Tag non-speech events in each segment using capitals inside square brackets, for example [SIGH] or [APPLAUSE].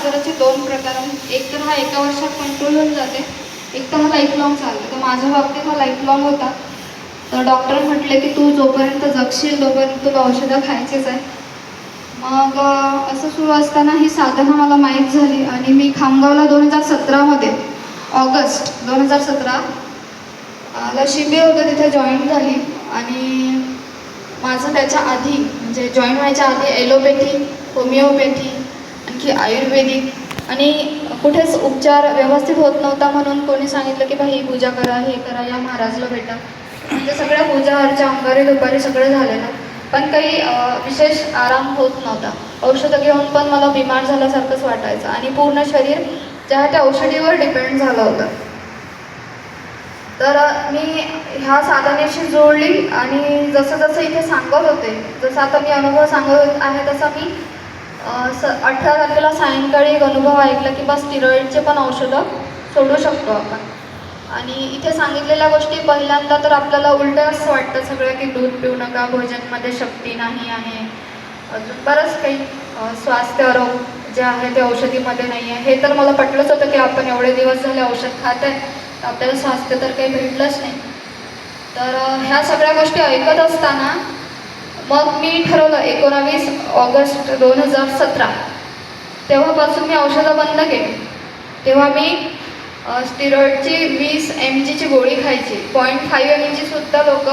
आजाराचे दोन प्रकार आहेत. एक तर हा एका वर्षात कंट्रोल होऊन जाते. एक तर हा लाईफ लॉंग चालतो. तर माझ्या बाबतीत हा लाईफ लॉंग होता. तर डॉक्टर म्हटले की तू जोपर्यंत जगशील तोपर्यंत तुला औषधं खायचीच आहे. मग असं सुरू असताना ही साधनं मला माहीत झाली आणि मी खामगावला दोन हजार सतरामध्ये ऑगस्ट दोन हजार सतरा ला शिबिर होतं तिथे जॉईन झाली. आणि माझं त्याच्या आधी म्हणजे जॉईन व्हायच्या आधी ॲलोपॅथी होमिओपॅथी की आयुर्वेदिक. आणि कुठेच उपचार व्यवस्थित होत नव्हता म्हणून कोणी सांगितलं की भाई पूजा करा हे करा या महाराजला भेटा. म्हणजे सगळ्या पूजा अर्चा अंगारी दुपारी सगळं झालेलं. पण काही विशेष आराम होत नव्हता. औषधं घेऊन पण मला बिमार झाल्यासारखंच वाटायचं. आणि पूर्ण शरीर ज्या त्या औषधीवर डिपेंड झालं होतं. तर मी ह्या साधनेशी जोडली आणि जसं जसं इथे सांगत होते जसं आता मी अनुभव सांगत आहे तसा मी स अठरा तारखेला सायंकाळी एक अनुभव ऐकला की बस स्टिरॉईडचे पण औषधं सोडू शकतो आपण. आणि इथे सांगितलेल्या गोष्टी पहिल्यांदा तर आपल्याला उलटं असं वाटतं सगळं की दूध पिऊ नका भोजनमध्ये शक्ती नाही आहे. अजून बरंच काही स्वास्थ्य रोग जे आहे ते औषधीमध्ये नाही आहे. हे तर मला पटलंच होतं की आपण एवढे दिवस झाले औषध खात आहे तर आपल्याला स्वास्थ्य तर काही भेटलंच नाही. तर ह्या सगळ्या गोष्टी ऐकत असताना मग मी ठरवलं एकोणावीस ऑगस्ट दोन हजार सतरा. तेव्हापासून मी औषधं बंद केली. तेव्हा मी स्टिरॉईडची वीस एम जीची गोळी खायची. पॉईंट फाईव्ह एम जीसुद्धा लोक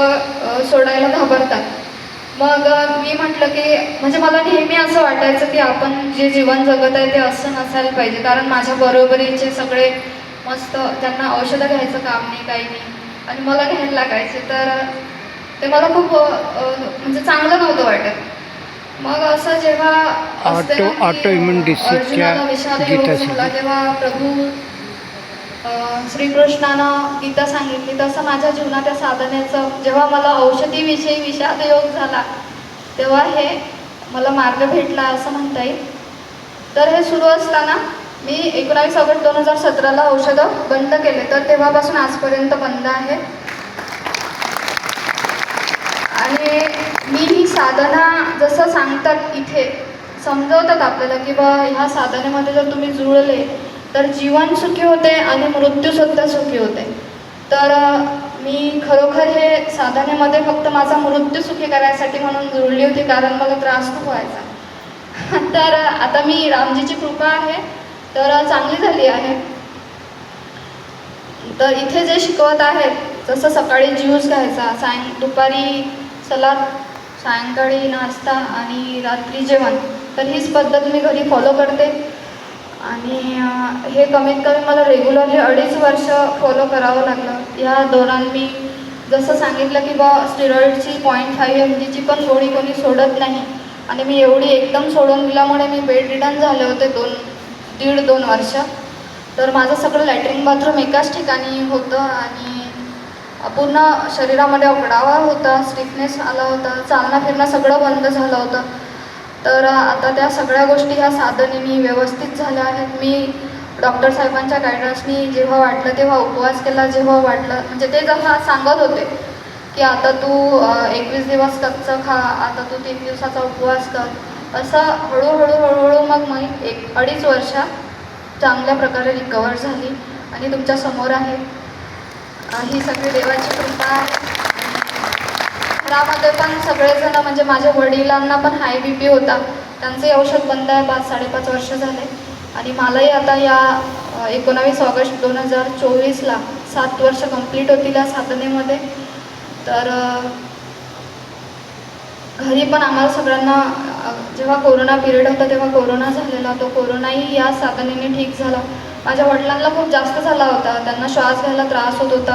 सोडायला घाबरतात. मग मी म्हटलं की म्हणजे मला नेहमी असं वाटायचं की आपण जे जीवन जगत आहे ते असं नसायला पाहिजे. कारण माझ्या बरोबरीचे सगळे मस्त त्यांना औषधं घ्यायचं काम नाही काही नाही. आणि मला घ्यायला लागायचे. तर ते मला खूप म्हणजे चांगलं नव्हतं वाटत. मग असं जेव्हा अर्जुनाला विषाद योग तेव्हा प्रभू श्रीकृष्णानं गीता सांगितली. तसं माझ्या जीवनात त्या साधनेचं जेव्हा मला औषधीविषयी विषाद योग झाला तेव्हा हे मला मार्ग भेटला असं म्हणता येईल. तर हे सुरू असताना मी एकोणावीस ऑगस्ट दोन हजार सतराला औषधं बंद केले. तर तेव्हापासून आजपर्यंत बंद आहे. आणि मी ही साधना जसं सांगतात इथे समजवतात आपल्याला की बा ह्या साधनेमध्ये जर तुम्ही जुळले तर जीवन सुखी होते आणि मृत्यूसुद्धा सुखी होते. तर मी खरोखर हे साधनेमध्ये फक्त माझा मृत्यू सुखी करायसाठी म्हणून जुळली होती कारण मला त्रास खूप व्हायचा. [LAUGHS] तर आता मी रामजीची कृपा आहे तर चांगली झाली आहे. तर इथे जे शिकवत आहेत जसं सकाळी ज्यूस घ्यायचा सायं दुपारी सलाद सायंकाळी नाश्ता आणि रात्री जेवण. तर हीच पद्धत मी घरी फॉलो करते. आणि हे कमीत कमी मला रेग्युलरली अडीच वर्ष फॉलो करावं लागलं. या दौरान मी जसं सांगितलं की बा स्टिरॉईडची पॉईंट फाईव्ह एम जीची पण गोळी कोणी सोडत नाही. आणि मी एवढी एकदम सोडून दिल्यामुळे मी बेड रिटर्न झाले होते दोन दीड दोन वर्ष. तर माझं सगळं लॅट्रिन बाथरूम एकाच ठिकाणी होतं आणि पूर्ण शरीरामध्ये अकडावा होता स्टिफनेस आला होता चालणं फिरणं सगळं बंद झालं होतं. तर आता त्या सगळ्या गोष्टी ह्या साधनेनी व्यवस्थित झाल्या आहेत. मी डॉक्टर साहेबांच्या गायडन्सनी जेव्हा वाटलं तेव्हा उपवास केला जेव्हा वाटलं म्हणजे ते जसं सांगत होते की आता तू एकवीस दिवस कच्चं खा आता तू तीन दिवसाचा उपवास कर. असं हळूहळू हळूहळू मग मी एक अडीच वर्षात चांगल्या प्रकारे रिकवर झाली आणि तुमच्यासमोर आहे. ही सगळी देवाची कृपा. आहे घरामध्ये पण सगळेजण म्हणजे माझ्या वडिलांना पण हाय बी पी होता. त्यांचंही औषध बंद आहे पाच साडेपाच वर्ष झाले. आणि मलाही आता या एकोणावीस ऑगस्ट दोन हजार चोवीसला सात वर्ष कंप्लीट होतील या साधनेमध्ये. तर घरी पण आम्हाला सगळ्यांना जेव्हा कोरोना पिरियड होता तेव्हा कोरोना झालेला. तो कोरोनाही या साधनेने ठीक झाला. माझ्या वडिलांना खूप जास्त झाला होता. त्यांना श्वास घ्यायला त्रास होत होता.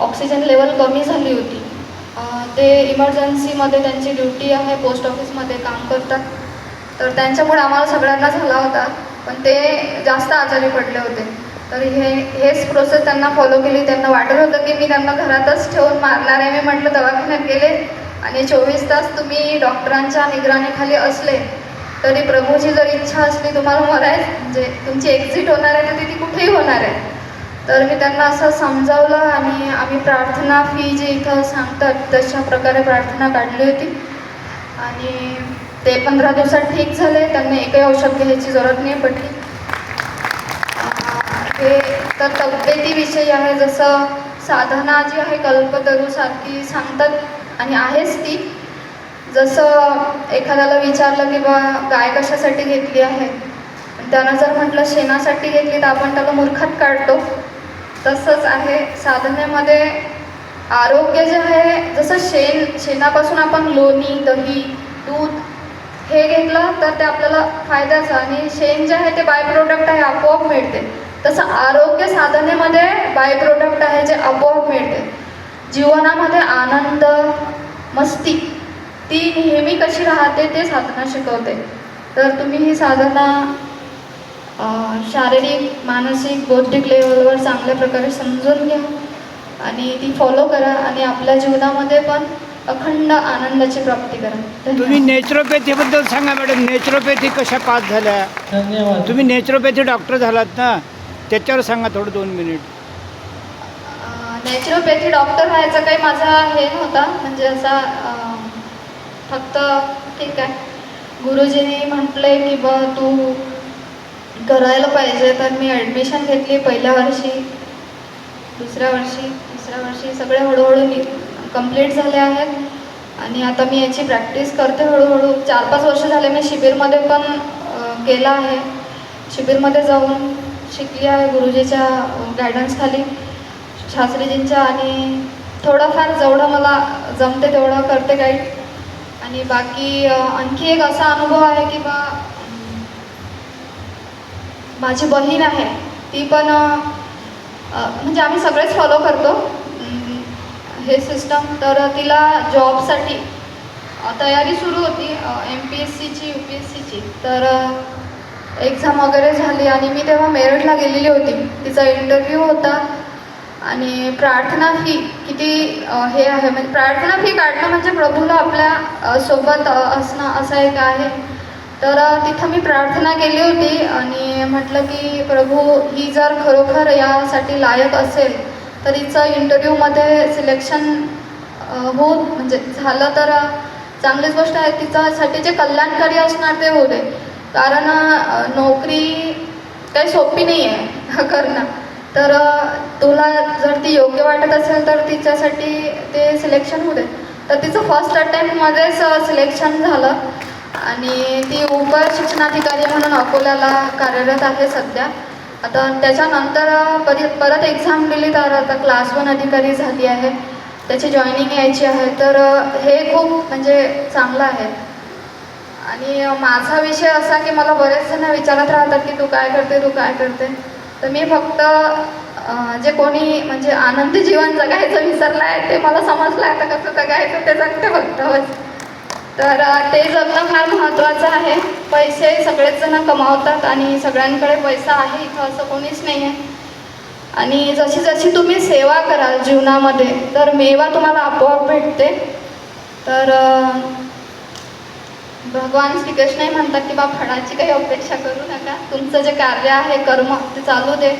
ऑक्सिजन लेवल कमी झाली होती. ते इमर्जन्सीमध्ये त्यांची ड्युटी आहे पोस्ट ऑफिसमध्ये काम करतात. तर त्यांच्यामुळे आम्हाला सगळ्यांना झाला होता. पण ते जास्त आजारी पडले होते. तर हे हेच प्रोसेस त्यांना फॉलो केली. त्यांना वाटत होतं की मी त्यांना घरातच ठेवून मारणार आहे. मी म्हटलं दवाखान्यात गेले आणि चोवीस तास तुम्ही डॉक्टरांच्या निगराणीखाली असले तरी प्रभूची जर इच्छा असली तुम्हाला मराय म्हणजे तुमची एक्झिट होणार आहे तर ती ती कुठेही होणार आहे. तर मी त्यांना असं समजावलं आणि आम्ही प्रार्थना फी जे इथं सांगतात तशा प्रकारे प्रार्थना काढली होती. आणि ते पंधरा दिवसात ठीक झाले त्यांना एकही औषध घ्यायची जरूरत नाही पडली. हे तर तब्येतीविषयी आहे जसं साधना जी आहे कल्पतरूसारखी सांगतात. आणि आहेच ती. जसं एखाद्याला विचारलं की बा गाय कशासाठी घेतली आहे? त्यानं जर म्हटलं शेणासाठी घेतली तर आपण त्याला मूर्खात काढतो. तसंच आहे साधनेमध्ये. आरोग्य जे आहे जसं शेण शेणापासून आपण लोणी दही दूध हे घेतलं तर ते आपल्याला फायद्याचं. आणि शेण जे आहे ते बाय प्रोडक्ट आहे आपोआप मिळते. तसं आरोग्य साधनेमध्ये बाय प्रोडक्ट आहे जे आपोआप मिळते. जीवनामध्ये आनंद मस्ती. ती नेहमी कशी राहते ते साधना शिकवते. तर तुम्ही ही साधना शारीरिक मानसिक बौद्धिक लेवलवर चांगल्या प्रकारे समजून घ्या. आणि ती फॉलो करा आणि आपल्या जीवनामध्ये पण अखंड आनंदाची प्राप्ती करा. तुम्ही. नेचरोपॅथीबद्दल सांगा मॅडम नेचरोपॅथी कशा पास झाल्या? धन्यवाद. तुम्ही नेचरोपॅथी डॉक्टर झालात ना? त्याच्यावर सांगा थोडं दोन मिनिट नॅचरोपॅथी डॉक्टर व्हायचा काही माझा हे नव्हता. म्हणजे असा फक्त ठीक आहे. गुरुजींनी म्हटले की बा तू करायला पाहिजे तर मी ॲडमिशन घेतली पहिल्या वर्षी दुसऱ्या वर्षी तिसऱ्या वर्षी सगळे हळूहळू नि कंप्लीट झाले आहेत. आणि आता मी याची प्रॅक्टिस करते हळूहळू. चार पाच वर्ष झाले मी शिबिरमध्ये पण गेला केलं आहे. शिबिरमध्ये जाऊन शिकली आहे गुरुजीच्या गायडन्सखाली शास्त्रीजींच्या आणि थोडंफार जेवढं मला जमते तेवढं करते काही. आणि बाकी आणखी एक असा अनुभव आहे की बा माझी बहीण आहे ती पण म्हणजे आम्ही सगळेच फॉलो करतो. हे सिस्टम तर तिला जॉबसाठी तयारी सुरू होती एम पी एस सीची यू पी एस सीची तर एक्झाम वगैरे झाली आणि मी तेव्हा मेरठला गेलेली होती. तिचा इंटरव्ह्यू होता. आणि प्रार्थना फी किती हे आहे. म्हणजे प्रार्थना फी काढणं म्हणजे प्रभूला आपल्यासोबत असणं असं एक आहे. तर तिथं मी प्रार्थना केली होती आणि म्हटलं की प्रभू ही जर खरोखर यासाठी लायक असेल तर हिचं इंटरव्ह्यूमध्ये सिलेक्शन हो म्हणजे झालं तर चांगलीच गोष्ट आहे. तिच्यासाठी जे कल्याणकारी असणार ते होऊ दे. कारण नोकरी काही सोपी नाही आहे [LAUGHS] करणं. तर तुला जर ती योग्य वाटत असेल तर तिच्यासाठी ते सिलेक्शन होऊ दे. तर तिचं फर्स्ट अटेम्प्टमध्येच सिलेक्शन झालं. आणि ती उप शिक्षणाधिकारी म्हणून अकोल्याला कार्यरत आहे सध्या. आता त्याच्यानंतर परत परी परत एक्झाम दिली तर आता क्लास वन अधिकारी झाली आहे. त्याची जॉईनिंग यायची आहे. तर हे खूप म्हणजे चांगलं आहे. आणि माझा विषय असा की मला बरेच जण विचारत राहतात की तू काय करते तू काय करते? तर मी फक्त जे कोणी म्हणजे आनंदी जीवन जगायचं विसरलं आहे ते मला समजलं आहे तर कसं जगायचं ते जगते फक्त तर ते जगणं फार महत्त्वाचं आहे. पैसे सगळेच जण कमावतात आणि सगळ्यांकडे पैसा आहे इथं असं कोणीच नाही आहे आणि जशी जशी तुम्ही सेवा कराल जीवनामध्ये तर मेवा तुम्हाला आपोआप भेटते. तर भगवान श्रीकृष्णही म्हणतात की बा फळाची काही अपेक्षा करू नका. तुमचं जे कार्य आहे कर्म ते चालू दे.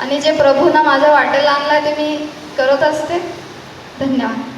आणि जे प्रभूंना माझ्या वाटेला आणलं ते मी करत असते. धन्यवाद.